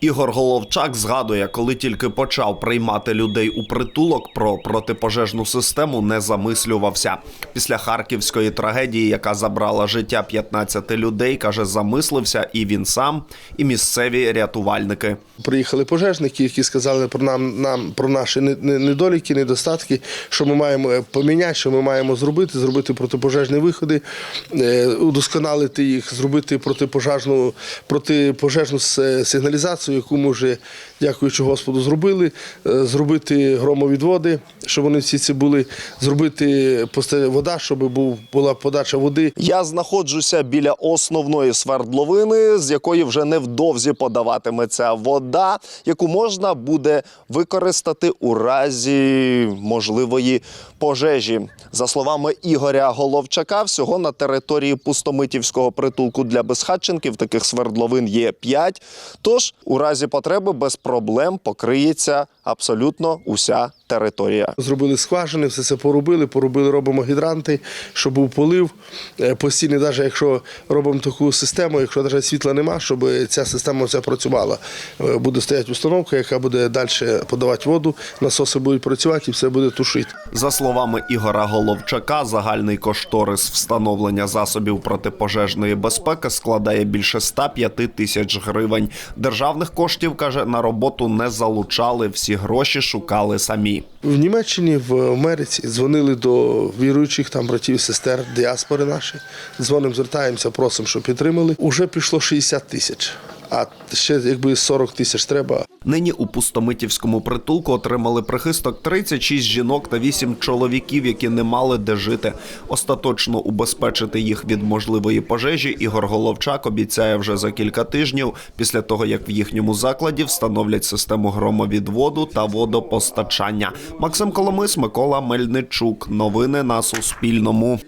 Ігор Головчак згадує, коли тільки почав приймати людей у притулок про протипожежну систему, не замислювався. Після харківської трагедії, яка забрала життя 15 людей, каже, замислився і він сам, і місцеві рятувальники. Приїхали пожежники, які сказали про нам, нам про наші не- не- недоліки, недостатки, що ми маємо е, поміняти, що ми маємо зробити, зробити протипожежні виходи, е, удосконалити їх, зробити протипожежну, протипожежну с- сигналізацію, яку ми вже, дякуючи Господу, зробили, е, зробити громовідводи, щоб вони всі ці були, зробити вода, щоб була подача води. Я знаходжуся біля основної свердловини, з якої вже невдовзі подаватиметься вода, яку можна буде використати у разі можливої пожежі. За словами Ігоря Головчака, всього на території пустомитівського притулку для безхатченків таких свердловин є 5. Тож у разі потреби без проблем покриється абсолютно уся територія. Зробили скважини, все це поробили, поробили, робимо гідранти, щоб був полив. Е, Постійно, навіть якщо робимо таку систему, якщо навіть світла нема, щоб ця система вся працювала. Е, Буде стояти установка, яка буде далі подавати воду, насоси будуть працювати і все буде тушити. За словами Ігора Головчака, загальний кошторис встановлення засобів протипожежної безпеки складає більше 105 тисяч гривень. Державних коштів каже на роботу не залучали. Всі гроші шукали самі. В Німеччині, в Америці дзвонили до віруючих там братів сестер, діаспори наші. Дзвонимо, звертаємося, просимо, щоб підтримали. Уже пішло 60 тисяч, а ще якби 40 тисяч треба. Нині у пустомитівському притулку отримали прихисток 36 жінок та 8 чоловіків, які не мали де жити. Остаточно убезпечити їх від можливої пожежі. Ігор Головчак обіцяє вже за кілька тижнів, після того як в їхньому закладі встановлять систему громовідводу та водопостачання. Максим Коломис, Микола Мельничук. Новини на Суспільному.